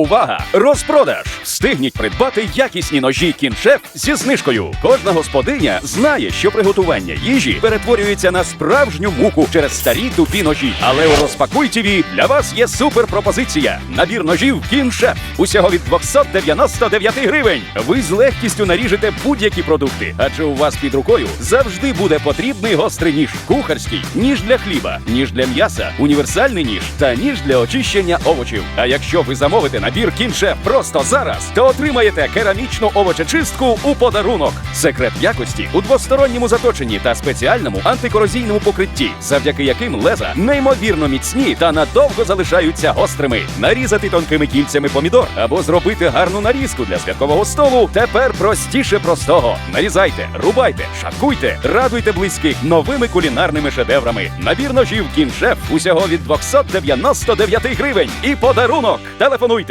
Увага! Розпродаж! Встигніть придбати якісні ножі кіншеф зі знижкою. Кожна господиня знає, що приготування їжі перетворюється на справжню муку через старі тупі ножі. Але у розпакуйтіві для вас є суперпропозиція. Набір ножів кіншеф. Усього від 299 гривень. Ви з легкістю наріжете будь-які продукти, адже у вас під рукою завжди буде потрібний гострий ніж, кухарський, ніж для хліба, ніж для м'яса, універсальний ніж та ніж для очищення овочів. А якщо ви замовите набір кінше просто зараз, то отримаєте керамічну овочечистку у подарунок. Секрет якості у двосторонньому заточенні та спеціальному антикорозійному покритті, завдяки яким леза неймовірно міцні та надовго залишаються гострими. Нарізати тонкими кільцями помідор або зробити гарну нарізку для святкового столу тепер простіше простого. Нарізайте, рубайте, шаткуйте, радуйте близьких новими кулінарними шедеврами. Набір ножів кіншеф усього від 299 гривень. І подарунок. Телефонуйте